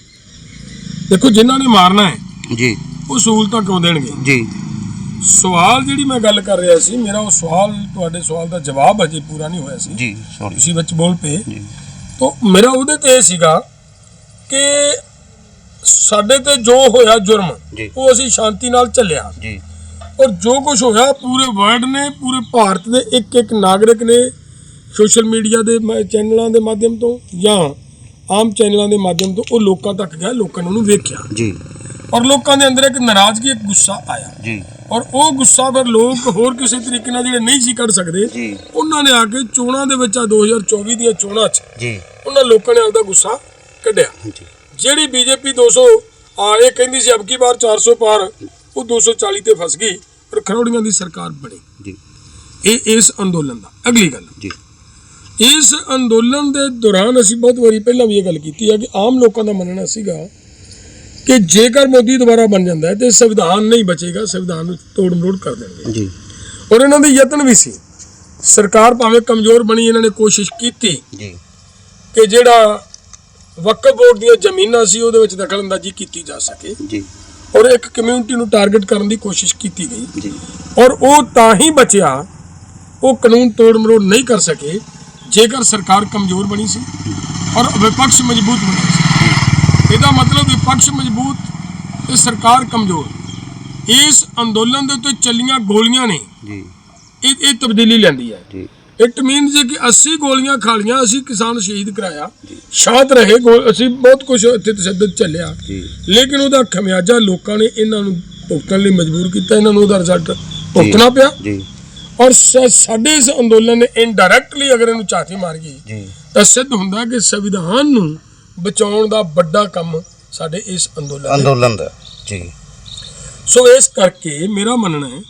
ਦੇਖੋ ਜਿਨ੍ਹਾਂ ਨੇ ਮਾਰਨਾ ਹੈ ਜੀ। ਉਹ ਸਹੂਲਤਾਂ ਕਿਉਂ ਦੇਣਗੇ? ਜੀ। ਸਵਾਲ ਜਿਹੜੀ ਮੈਂ ਗੱਲ ਕਰ ਰਿਹਾ ਸੀ ਮੇਰਾ ਉਹ ਸਵਾਲ ਤੁਹਾਡੇ ਸਵਾਲ ਦਾ ਜਵਾਬ ਅਜੇ ਪੂਰਾ ਨਹੀਂ ਹੋਇਆ ਸੀ। ਜੀ ਸੌਰੀ ਤੁਸੀਂ ਵਿੱਚ ਬੋਲ ਪਏ। ਜੀ। ਤਾਂ ਮੇਰਾ ਉਹਦੇ ਤੇ ਇਹ ਸੀਗਾ ਕਿ ਸਾਡੇ ਤੇ ਜੋ ਹੋਇਆ ਜੁਰਮ ਜੀ। ਉਹ ਅਸੀਂ ਸ਼ਾਂਤੀ ਨਾਲ ਚੱਲਿਆ ਜੀ। ਔਰ ਜੋ ਕੁਝ ਹੋਇਆ ਪੂਰੇ ਵਰਲਡ ਨੇ ਪੂਰੇ ਭਾਰਤ ਦੇ ਇੱਕ ਇੱਕ ਨਾਗਰਿਕ ਨੇ ਸੋਸ਼ਲ ਮੀਡੀਆ ਦੇ ਮ- ਚੈਨਲਾਂ ਦੇ ਮਾਧਿਅਮ ਤੋਂ ਜਾਂ ਆਮ ਚੈਨਲਾਂ ਦੇ ਮਾਧਿਅਮ ਤੋਂ ਉਹ ਲੋਕਾਂ ਤੱਕ ਗਿਆ ਲੋਕਾਂ ਨੇ ਉਹਨੂੰ ਵੇਖਿਆ। ਜੀ। ਔਰ ਲੋਕਾਂ ਦੇ ਅੰਦਰ ਇੱਕ ਨਾਰਾਜ਼ਗੀ ਇੱਕ ਗੁੱਸਾ ਆਇਆ। ਜੀ। ਔਰ ਉਹ ਗੁੱਸਾ ਫਿਰ ਲੋਕ ਹੋਰ ਕਿਸੇ ਤਰੀਕੇ ਨਾਲ ਜਿਹੜੇ ਨਹੀਂ ਸੀ ਕੱਢ ਸਕਦੇ ਉਹਨਾਂ ਨੇ ਆ ਕੇ ਚੋਣਾਂ ਦੇ ਵਿੱਚ ਆ 2024 ਦੀਆਂ ਚੋਣਾਂ 'ਚ ਜੀ। ਉਹਨਾਂ ਲੋਕਾਂ ਨੇ ਆਪਦਾ ਗੁੱਸਾ ਕੱਢਿਆ। ਜਿਹੜੀ ਬੀਜੇਪੀ 200 ਆ ਇਹ ਕਹਿੰਦੀ ਸੀ ਅਬਕੀ ਵਾਰ 400 ਪਾਰ ਉਹ 240 ਤੇ ਫਸ ਗਈ ਪਰ ਖਰੋੜੀਆਂ ਦੀ ਸਰਕਾਰ ਬਣੀ। ਜੀ। ਇਹ ਇਸ ਅੰਦੋਲਨ ਦਾ। ਅਗਲੀ ਗੱਲ। ਜੀ। ਇਸ ਅੰਦੋਲਨ ਦੇ ਦੌਰਾਨ ਅਸੀਂ ਬਹੁਤ ਵਾਰੀ ਪਹਿਲਾਂ ਵੀ ਇਹ ਗੱਲ ਕੀਤੀ ਹੈ ਕਿ ਆਮ ਲੋਕਾਂ ਦਾ ਮੰਨਣਾ ਸੀਗਾ ਕਿ ਜੇਕਰ ਮੋਦੀ ਦੁਬਾਰਾ ਬਣ ਜਾਂਦਾ ਹੈ ਤੇ ਸੰਵਿਧਾਨ ਨਹੀਂ ਬਚੇਗਾ ਸੰਵਿਧਾਨ ਨੂੰ ਤੋੜ ਮਰੋੜ ਕਰ ਦੇਣਗੇ। ਜੀ। ਔਰ ਇਹਨਾਂ ਦੇ ਯਤਨ ਵੀ ਸੀ। ਸਰਕਾਰ ਭਾਵੇਂ ਕਮਜ਼ੋਰ ਬਣੀ ਇਹਨਾਂ ਨੇ ਕੋਸ਼ਿਸ਼ ਕੀਤੀ ਜੀ। ਕਿ ਜਿਹੜਾ ਵਕਫ ਬੋਰਡ ਦੀਆਂ ਜ਼ਮੀਨਾਂ ਸੀ ਉਹਦੇ ਵਿੱਚ ਦਖਲਅੰਦਾਜ਼ੀ ਕੀਤੀ ਜਾ ਸਕੇ। ਜੀ। ਔਰ ਇੱਕ ਕਮਿਊਨਿਟੀ ਨੂੰ ਟਾਰਗੇਟ ਕਰਨ ਦੀ ਕੋਸ਼ਿਸ਼ ਕੀਤੀ ਗਈ। ਜੀ। ਔਰ ਉਹ ਤਾਂ ਹੀ ਬਚਿਆ ਉਹ ਕਾਨੂੰਨ ਤੋੜ ਮਰੋੜ ਨਹੀਂ ਕਰ ਸਕੇ ਜੇਕਰ ਸਰਕਾਰ ਕਮਜ਼ੋਰ ਬਣੀ ਸੀ ਔਰ ਵਿਪਕਸ਼ ਮਜ਼ਬੂਤ ਬਣੀ ਸੀ। ਇਹਦਾ ਮਤਲਬ ਵਿਪਕਸ਼ ਮਜ਼ਬੂਤ ਤੇ ਸਰਕਾਰ ਕਮਜ਼ੋਰ। ਇਸ ਅੰਦੋਲਨ ਦੇ ਉੱਤੇ ਚੱਲੀਆਂ ਗੋਲੀਆਂ ਨੇ। ਜੀ। ਇਹ ਇਹ ਤਬਦੀਲੀ ਲੈਂਦੀ ਹੈ। ਜੀ। ਇਟ ਮੀਨਸ ਕਿ 80 ਗੋਲੀਆਂ ਖਾ ਲਈਆਂ ਅਸੀਂ ਕਿਸਾਨ ਸ਼ਹੀਦ ਕਰਾਇਆ। ਸ਼ਾਂਤ ਰਹੇ ਅਸੀਂ ਬਹੁਤ ਕੁਝ ਇੱਥੇ ਤਸ਼ੱਦਦ ਚੱਲਿਆ। ਜੀ। ਲੇਕਿਨ ਉਹਦਾ ਖਮਿਆਜਾ ਲੋਕਾਂ ਨੇ ਇਹਨਾਂ ਨੂੰ ਭੁਗਤਣ ਲਈ ਮਜਬੂਰ ਕੀਤਾ। ਇਹਨਾਂ ਨੂੰ ਉਹਦਾ ਰਿਜ਼ਲਟ ਭੁਗਤਣਾ ਪਿਆ। ਜੀ। ਔਰ ਸਾਡੇ ਇਸ ਅੰਦੋਲਨ ਨੇ ਇਨਡਾਇਰੈਕਟਲੀ ਅਗਰ ਇਹਨੂੰ ਝਾਤੀ ਮਾਰ ਗਈ ਤਾਂ ਸਿੱਧ ਹੁੰਦਾ ਕਿ ਸੰਵਿਧਾਨ ਨੂੰ ਬਚਾਉਣ ਦਾ ਵੱਡਾ ਕੰਮ ਸਾਡੇ ਇਸ ਅੰਦੋਲਨ ਨੇ ਅੰਦੋਲਨ ਦਾ ਜੀ। ਸੋ ਇਸ ਕਰਕੇ ਮੇਰਾ ਮੰਨਣਾ ਹੈ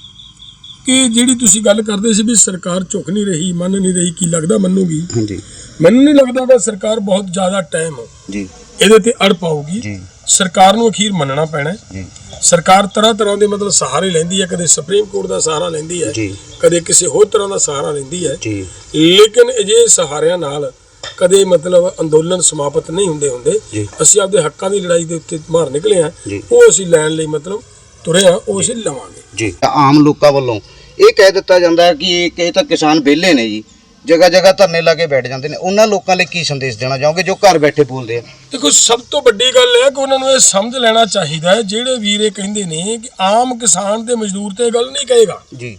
ਕਿ ਜਿਹੜੀ ਤੁਸੀਂ ਗੱਲ ਕਰਦੇ ਸੀ ਵੀ ਸਰਕਾਰ ਝੁਕ ਨਹੀਂ ਰਹੀ ਮੰਨ ਨਹੀਂ ਰਹੀ ਕੀ ਲੱਗਦਾ ਮੰਨੂਗੀ? ਹਾਂਜੀ। ਮੈਨੂੰ ਨਹੀਂ ਲੱਗਦਾ ਕਿ ਸਰਕਾਰ ਬਹੁਤ ਜ਼ਿਆਦਾ ਟਾਈਮ ਜੀ। ਇਹਦੇ ਤੇ ਅੜ ਪਾਊਗੀ। ਜੀ। ਸਰਕਾਰ ਨੂੰ ਅਖੀਰ ਮੰਨਣਾ ਪੈਣਾ ਹੈ। ਜੀ। ਸਰਕਾਰ ਤਰ੍ਹਾਂ ਤਰ੍ਹਾਂ ਦੇ ਮਤਲਬ ਸਹਾਰੇ ਲੈਂਦੀ ਹੈ ਕਦੇ ਸੁਪਰੀਮ ਕੋਰਟ ਦਾ ਸਹਾਰਾ ਲੈਂਦੀ ਹੈ ਜੀ। ਕਦੇ ਕਿਸੇ ਹੋਰ ਤਰ੍ਹਾਂ ਦਾ ਸਹਾਰਾ ਲੈਂਦੀ ਹੈ। ਜੀ। ਲੇਕਿਨ ਅਜਿਹੇ ਸਹਾਰਿਆਂ ਨਾਲ ਕਦੇ ਮਤਲਬ ਅੰਦੋਲਨ ਸਮਾਪਤ ਨਹੀਂ ਹੁੰਦੇ ਹੁੰਦੇ ਜੀ। ਅਸੀਂ ਆਪਦੇ ਹੱਕਾਂ ਦੀ ਲੜਾਈ ਦੇ ਉੱਤੇ ਮਾਰ ਨਿਕਲੇ ਆ ਜੀ। ਉਹ ਅਸੀਂ ਲੈਣ ਲਈ ਮਤਲਬ ਤੁਰੇ ਆ ਉਹ ਅਸੀਂ ਲਵਾਂਗੇ। ਜੀ। ਆਮ ਲੋਕਾਂ ਵੱਲੋਂ ਇਹ ਕਹਿ ਦਿੱਤਾ ਜਾਂਦਾ ਹੈ ਕਿ ਇਹ ਕਿ ਇਹ ਤਾਂ ਕਿਸਾਨ ਵਿਹਲੇ ਨੇ ਜੀ ਜਗ੍ਹਾ ਜਗ੍ਹਾ ਧਰਨੇ ਲਾ ਕੇ ਬੈਠ ਜਾਂਦੇ ਨੇ। ਉਹਨਾਂ ਲੋਕਾਂ ਲਈ ਕੀ ਸੰਦੇਸ਼ ਦੇਣਾ ਚਾਹੋਗੇ ਜੋ ਘਰ ਬੈਠੇ ਬੋਲਦੇ ਆ? ਦੇਖੋ ਸਭ ਤੋਂ ਵੱਡੀ ਗੱਲ ਹੈ ਕਿ ਉਹਨਾਂ ਨੂੰ ਇਹ ਸਮਝ ਲੈਣਾ ਚਾਹੀਦਾ ਹੈ। ਜਿਹੜੇ ਵੀਰ ਕਹਿੰਦੇ ਨੇ ਕਿ ਆਮ ਕਿਸਾਨ ਤੇ ਮਜ਼ਦੂਰ ਤੇ ਇਹ ਗੱਲ ਨਹੀਂ ਕਹੇਗਾ। ਜੀ।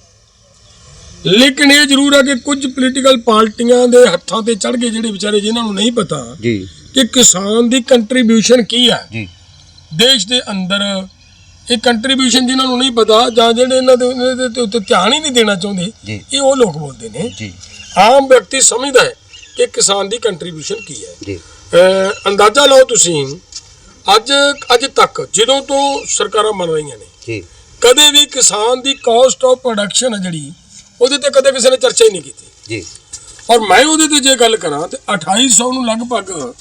ਲੇਕਿਨ ਇਹ ਜ਼ਰੂਰ ਹੈ ਕਿ ਕੁਝ ਪੋਲੀਟੀਕਲ ਪਾਰਟੀਆਂ ਦੇ ਹੱਥਾਂ ਤੇ ਚੜ ਗਏ ਜਿਹੜੇ ਵਿਚਾਰੇ ਜਿਨ੍ਹਾਂ ਨੂੰ ਨਹੀਂ ਪਤਾ ਜੀ। ਕਿ ਕਿਸਾਨ ਦੀ ਕੰਟਰੀਬਿਊਸ਼ਨ ਕੀ ਹੈ। ਜੀ। ਦੇਸ਼ ਦੇ ਅੰਦਰ ਇਹ ਕੰਟਰੀਬਿਊਸ਼ਨ ਜਿਨ੍ਹਾਂ ਨੂੰ ਨਹੀਂ ਪਤਾ ਜਾਂ ਜਿਹੜੇ ਇਹਨਾਂ ਦੇ ਉੱਤੇ ਧਿਆਨ ਹੀ ਨਹੀਂ ਦੇਣਾ ਚਾਹੁੰਦੇ। ਇਹ ਉਹ ਲੋਕ ਬੋਲਦੇ ਨੇ। ਜੀ। ਆਮ ਵਿਅਕਤੀ ਸਮਝਦਾ ਹੈ ਕਿ ਕਿਸਾਨ ਦੀ ਕੰਟਰੀਬਿਊਸ਼ਨ ਕੀ ਹੈ। ਜੀ। ਅੰਦਾਜ਼ਾ ਲਾਓ ਤੁਸੀਂ ਅੱਜ ਅੱਜ ਤੱਕ ਜਦੋਂ ਤੋਂ ਸਰਕਾਰਾਂ ਬਣ ਰਹੀਆਂ ਨੇ ਜੀ। ਕਦੇ ਵੀ ਕਿਸਾਨ ਦੀ ਕਾਸਟ ਆਫ ਪ੍ਰੋਡਕਸ਼ਨ ਜਿਹੜੀ ਉਹਦੇ ਤੇ ਕਦੇ ਕਿਸੇ ਨੇ ਚਰਚਾ ਹੀ ਨਹੀਂ ਕੀਤੀ। ਜੀ। ਔਰ ਮੈਂ ਉਹਦੇ ਤੇ ਜੇ ਗੱਲ ਕਰਾਂ ਤੇ 2800 ਨੂੰ ਲਗਭਗ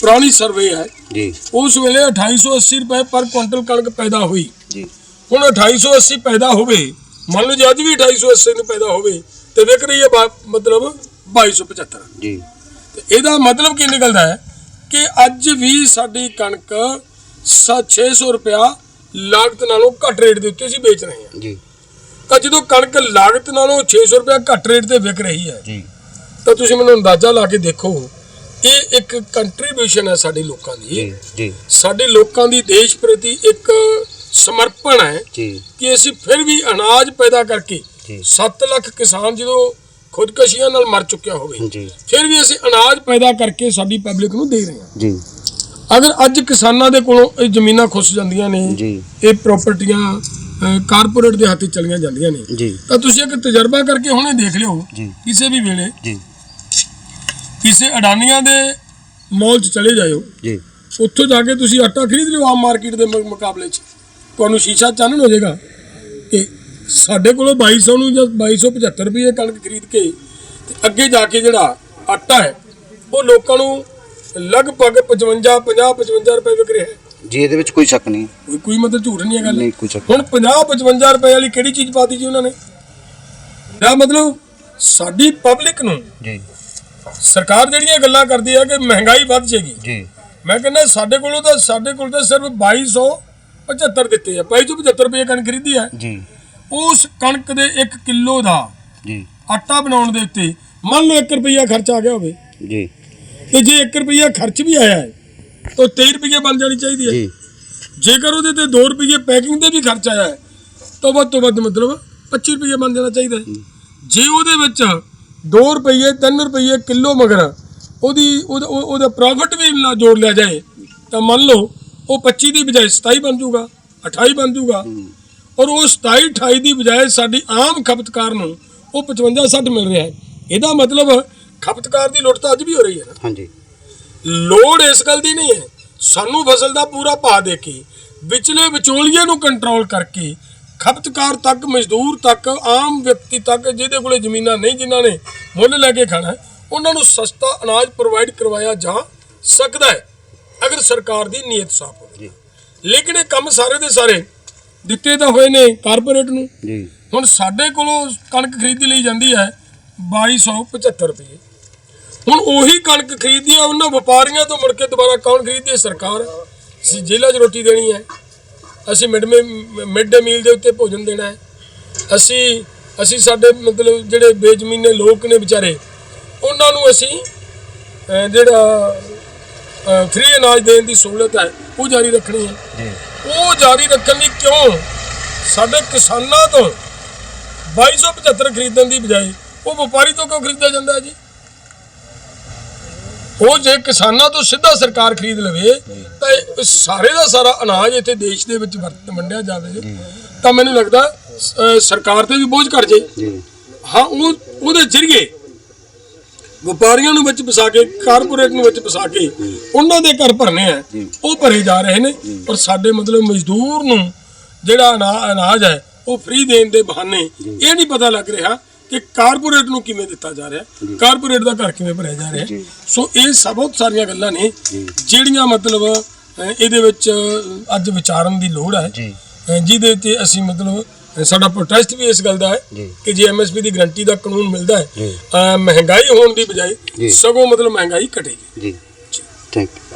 ਪੁਰਾਣੀ ਸਰਵੇ ਹੈ। ਜੀ। ਉਸ ਵੇਲੇ 2880 ਰੁਪਏ ਪਰ ਕੁਇੰਟਲ ਕਣਕ ਪੈਦਾ ਹੋਈ। ਜੀ। ਹੁਣ 2880 ਪੈਦਾ ਹੋਵੇ ਮੰਨ ਲਓ ਜੇ ਅੱਜ ਵੀ 2880 ਨੂੰ ਪੈਦਾ ਹੋਵੇ ਤੇ ਵਿਕ ਰਹੀ ਹੈ ਮਤਲਬ 2275 ਜੀ। ਤੇ ਇਹਦਾ ਮਤਲਬ ਕੀ ਨਿਕਲਦਾ ਹੈ ਕਿ ਅੱਜ ਵੀ ਸਾਡੀ ਕਣਕ ਸਾ- 600 ਰੁਪਿਆ ਲਾਗਤ ਨਾਲੋਂ ਘੱਟ ਰੇਟ ਦੇ ਉੱਤੇ ਅਸੀਂ ਵੇਚ ਰਹੇ ਹਾਂ। ਜੀ। ਤਾਂ ਜਦੋਂ ਕਣਕ ਲਾਗਤ ਨਾਲੋਂ 600 ਰੁਪਿਆ ਘੱਟ ਰੇਟ ਤੇ ਵਿਕ ਰਹੀ ਹੈ ਜੀ। ਤਾਂ ਤੁਸੀਂ ਮੈਨੂੰ ਅੰਦਾਜ਼ਾ ਲਾ ਕੇ ਦੇਖੋ ਇਹ ਇੱਕ ਕੰਟਰੀਬਿਊਸ਼ਨ ਹੈ ਸਾਡੇ ਲੋਕਾਂ ਦੀ। ਜੀ ਸਾਡੇ ਲੋਕਾਂ ਦੀ ਦੇਸ਼ ਪ੍ਰਤੀ ਇੱਕ ਸਮਰਪਣ ਹੈ ਜੀ। ਕਿ ਅਸੀਂ ਫਿਰ ਵੀ ਅਨਾਜ ਪੈਦਾ ਕਰਕੇ ਜੀ। 7 ਲੱਖ ਕਿਸਾਨ ਜਦੋਂ ਖੁਦਕਸ਼ੀਆਂ ਨਾਲ ਮਰ ਚੁੱਕਿਆ ਹੋਵੇ ਜੀ। ਫਿਰ ਵੀ ਅਸੀਂ ਅਨਾਜ ਪੈਦਾ ਕਰਕੇ ਸਾਡੀ ਪਬਲਿਕ ਨੂੰ ਦੇ ਰਹੇ ਹਾਂ। ਜੀ। ਅਗਰ ਅੱਜ ਕਿਸਾਨਾਂ ਦੇ ਕੋਲੋਂ ਇਹ ਜ਼ਮੀਨਾਂ ਖੁੱਸ ਜਾਂਦੀਆਂ ਨੇ ਇਹ ਪ੍ਰਾਪਰਟੀਆਂ ਕਾਰਪੋਰੇਟ ਦੇ ਹੱਥੇ ਚਲੀਆਂ ਜਾਂਦੀਆਂ ਨੇ। ਜੀ। ਤਾਂ ਤੁਸੀਂ ਇੱਕ ਤਜਰਬਾ ਕਰਕੇ ਹੁਣੇ ਦੇਖ ਲਿਓ ਕਿਸੇ ਵੀ ਵੇਲੇ ਜੀ। ਕਿਸੇ ਅਡਾਨੀਆਂ ਦੇ ਮਾਲ 'ਚ ਚਲੇ ਜਾਇਓ। ਜੀ। ਉੱਥੋਂ ਜਾ ਕੇ ਤੁਸੀਂ ਆਟਾ ਖਰੀਦ ਲਿਓ ਆਮ ਮਾਰਕੀਟ ਦੇ ਮੁਕਾਬਲੇ 'ਚ। ਤੁਹਾਨੂੰ ਸ਼ੀਸ਼ਾ ਚਾਨਣ ਹੋ ਜਾਏਗਾ। ਕਿ ਸਾਡੇ ਕੋਲੋਂ 2200 ਨੂੰ ਜਾਂ 2275 ਰੁਪਏ ਕਣਕ ਖਰੀਦ ਕੇ ਤੇ ਅੱਗੇ ਜਾ ਕੇ ਜਿਹੜਾ ਆਟਾ ਹੈ ਉਹ ਲੋਕਾਂ ਨੂੰ ਲਗਭਗ 55 50 55 ਰੁਪਏ ਵਿਕ ਰਿਹਾ ਹੈ। ਜੀ ਇਹਦੇ ਵਿੱਚ ਕੋਈ ਸ਼ੱਕ ਨਹੀਂ। ਕੋਈ ਕੋਈ ਮਤਲਬ ਝੂਠ ਨਹੀਂ ਹੈ ਗੱਲ। ਨਹੀਂ ਕੋਈ ਸ਼ੱਕ ਹੁਣ 50 55 ਰੁਪਏ ਵਾਲੀ ਕਿਹੜੀ ਚੀਜ਼ ਪਾਤੀ ਜੀ ਉਹਨਾਂ ਨੇ? ਦਾ ਮਤਲਬ ਸਾਡੀ ਪਬਲਿਕ ਨੂੰ ਜੀ। ਸਰਕਾਰ ਜਿਹੜੀਆਂ ਗੱਲਾਂ ਕਰਦੀ ਹੈ ਕਿ ਮਹਿੰਗਾਈ ਵੱਧ ਜਾਏਗੀ। ਜੀ। ਮੈਂ ਕਹਿੰਦਾ ਸਾਡੇ ਕੋਲੋਂ ਤਾਂ ਸਾਡੇ ਕੋਲ ਤਾਂ ਸਿਰਫ 2275 ਦਿੱਤੇ ਆ। 2275 ਰੁਪਏ ਕਣਕ ਖਰੀਦੀ ਹੈ ਜੀ। ਉਸ ਕਣਕ ਦੇ 1 ਕਿਲੋ ਦਾ ਜੀ। ਆਟਾ ਬਣਾਉਣ ਦੇ ਉੱਤੇ ਮੰਨ ਲਓ 1 ਰੁਪਿਆ ਖਰਚ ਆ ਗਿਆ ਹੋਵੇ। ਜੀ। ਤੇ ਜੇ 1 ਰੁਪਿਆ ਖਰਚ ਵੀ ਆਇਆ ਹੈ ਤਾਂ 23 ਰੁਪਏ ਬਣ ਜਾਣੀ ਚਾਹੀਦੀ ਹੈ। ਜੀ। ਜੇਕਰ ਉਹਦੇ ਤੇ 2 ਰੁਪਏ ਪੈਕਿੰਗ ਤੇ ਵੀ ਖਰਚ ਆਇਆ ਹੈ ਤਾਂ ਵੱਧ ਤੋਂ ਵੱਧ ਮਤਲਬ 25 ਰੁਪਏ ਬਣ ਜਾਣਾ ਚਾਹੀਦਾ ਹੈ। ਜੇ ਉਹਦੇ ਵਿੱਚ 2 ਰੁਪਏ 3 ਰੁਪਏ ਕਿਲੋ ਮਗਰ ਉਹਦੀ ਉਹਦਾ ਉਹ- ਉਹਦਾ ਪ੍ਰੋਫਿਟ ਵੀ ਨਾ ਜੋੜ ਲਿਆ ਜਾਏ ਤਾਂ ਮੰਨ ਲਓ ਉਹ 25 ਦੀ ਬਜਾਏ 27 ਬਣ ਜਾਊਗਾ 28 ਬਣ ਜਾਊਗਾ ਔਰ ਉਹ 27 28 ਦੀ ਬਜਾਏ ਸਾਡੀ ਆਮ ਖਪਤਕਾਰ ਨੂੰ ਉਹ 55 60 ਮਿਲ ਰਿਹਾ ਹੈ। ਇਹਦਾ ਮਤਲਬ ਖਪਤਕਾਰ ਦੀ ਲੁੱਟ ਤਾਂ ਅੱਜ ਵੀ ਹੋ ਰਹੀ ਹੈ ਨਾ। ਹਾਂਜੀ। ਲੋੜ ਇਸ ਗੱਲ ਦੀ ਨਹੀਂ ਹੈ। ਸਾਨੂੰ ਫਸਲ ਦਾ ਪੂਰਾ ਭਾਅ ਦੇ ਕੇ ਵਿਚਲੇ ਵਿਚੋਲੀਏ ਨੂੰ ਕੰਟਰੋਲ ਕਰਕੇ ਖਪਤਕਾਰ ਤੱਕ ਮਜ਼ਦੂਰ ਤੱਕ ਆਮ ਵਿਅਕਤੀ ਤੱਕ ਜਿਹਦੇ ਕੋਲੇ ਜ਼ਮੀਨਾਂ ਨਹੀਂ ਜਿਨ੍ਹਾਂ ਨੇ ਮੁੱਲ ਲੈ ਕੇ ਖਾਣਾ ਉਹਨਾਂ ਨੂੰ ਸਸਤਾ ਅਨਾਜ ਪ੍ਰੋਵਾਈਡ ਕਰਵਾਇਆ ਜਾ ਸਕਦਾ ਹੈ ਅਗਰ ਸਰਕਾਰ ਦੀ ਨੀਅਤ ਸਾਫ਼ ਹੋਵੇ। ਜੀ। ਲੇਕਿਨ ਇਹ ਕੰਮ ਸਾਰੇ ਦੇ ਸਾਰੇ ਦਿੱਤੇ ਤਾਂ ਹੋਏ ਨੇ ਕਾਰਪੋਰੇਟ ਨੂੰ। ਜੀ। ਹੁਣ ਸਾਡੇ ਕੋਲੋਂ ਕਣਕ ਖਰੀਦੀ ਲਈ ਜਾਂਦੀ ਹੈ 2275 ਰੁਪਏ। ਹੁਣ ਉਹੀ ਕਣਕ ਖਰੀਦੀ ਆ ਉਹਨਾਂ ਵਪਾਰੀਆਂ ਤੋਂ ਮੁੜ ਕੇ ਦੁਬਾਰਾ ਕੌਣ ਖਰੀਦੀ ਹੈ ਸਰਕਾਰ ਅਸੀਂ ਜੇਲ੍ਹਾਂ 'ਚ ਰੋਟੀ ਦੇਣੀ ਹੈ। ਅਸੀਂ ਮਿਡ ਮਿਡ ਡੇ ਮੀਲ ਦੇ ਉੱਤੇ ਭੋਜਨ ਦੇਣਾ ਹੈ। ਅਸੀਂ ਅਸੀਂ ਸਾਡੇ ਮਤਲਬ ਜਿਹੜੇ ਬੇਜ਼ਮੀਨੇ ਲੋਕ ਨੇ ਵਿਚਾਰੇ ਉਹਨਾਂ ਨੂੰ ਅਸੀਂ ਜਿਹੜਾ ਫ੍ਰੀ ਅਨਾਜ ਦੇਣ ਦੀ ਸਹੂਲਤ ਹੈ ਉਹ ਜਾਰੀ ਰੱਖਣੀ ਹੈ। ਉਹ ਜਾਰੀ ਰੱਖਣ ਲਈ ਕਿਉਂ? ਸਾਡੇ ਕਿਸਾਨਾਂ ਤੋਂ 2275 ਖਰੀਦਣ ਦੀ ਬਜਾਏ ਉਹ ਵਪਾਰੀ ਤੋਂ ਕਿਉਂ ਖਰੀਦਿਆ ਜਾਂਦਾ ਹੈ ਜੀ? ਉਹ ਜੇ ਕਿਸਾਨਾਂ ਤੋਂ ਸਿੱਧਾ ਸਰਕਾਰ ਖਰੀਦ ਲਵੇ, ਤਾਂ ਇਹ ਸਾਰੇ ਦਾ ਸਾਰਾ ਅਨਾਜ ਇੱਥੇ ਦੇਸ਼ ਦੇ ਵਿੱਚ ਵਰਤ ਵੰਡਿਆ ਜਾਵੇ, ਤਾਂ ਮੈਨੂੰ ਲੱਗਦਾ ਸਰਕਾਰ ਤੇ ਵੀ ਬੋਝ ਘਟ ਜੇ। ਹਾਂ, ਉਹ, ਉਹਦੇ ਜ਼ਰੀਏ ਵਪਾਰੀਆਂ ਨੂੰ ਵਿੱਚ ਫਸਾ ਕੇ, ਕਾਰਪੋਰੇਟ ਨੂੰ ਵਿੱਚ ਫਸਾ ਕੇ, ਉਹਨਾਂ ਦੇ ਘਰ ਭਰਨੇ ਆ, ਉਹ ਭਰੇ ਜਾ ਰਹੇ ਨੇ। ਪਰ ਸਾਡੇ ਮਤਲਬ ਮਜ਼ਦੂਰ ਨੂੰ ਜਿਹੜਾ ਅਨਾ- ਅਨਾਜ ਹੈ, ਉਹ ਫ੍ਰੀ ਦੇਣ ਦੇ ਬਹਾਨੇ ਇਹ ਨਹੀਂ ਪਤਾ ਲੱਗ ਰਿਹਾ ਕਿ ਕਾਰਪੋਰੇਟ ਨੂੰ ਕਿਵੇਂ ਦਿੱਤਾ ਜਾ ਰਿਹਾ ਕਾਰਪੋਰੇਟ ਦਾ ਘਰ ਕਿਵੇਂ ਭਰਿਆ ਜਾ ਰਿਹਾ ਸੋ ਇਹ ਸਭ ਬਹੁਤ ਸਾਰੀਆਂ ਗੱਲਾਂ ਨੇ ਜਿਹੜੀਆਂ ਮਤਲਬ ਅਹ, ਇਹਦੇ ਵਿੱਚ ਅੱਜ ਵਿਚਾਰਨ ਦੀ ਲੋੜ ਹੈ। ਜੀ। ਅਹ ਜਿਹਦੇ ਤੇ ਅਸੀਂ ਮਤਲਬ ਅਹ ਸਾਡਾ ਪ੍ਰੋਟੈਸਟ ਵੀ ਇਸ ਗੱਲ ਦਾ ਹੈ ਜੀ। ਕਿ ਜੇ ਐਮਐਸਪੀ ਦੀ ਗਰੰਟੀ ਦਾ ਕਾਨੂੰਨ ਮਿਲਦਾ ਹੈ ਜੀ। ਅਹ ਮਹਿੰਗਾਈ ਹੋਣ ਦੀ ਬਜਾਏ ਜੀ। ਸਗੋਂ ਮਤਲਬ ਮਹਿੰਗਾਈ ਘਟੇਗੀ। ਜੀ। Thank you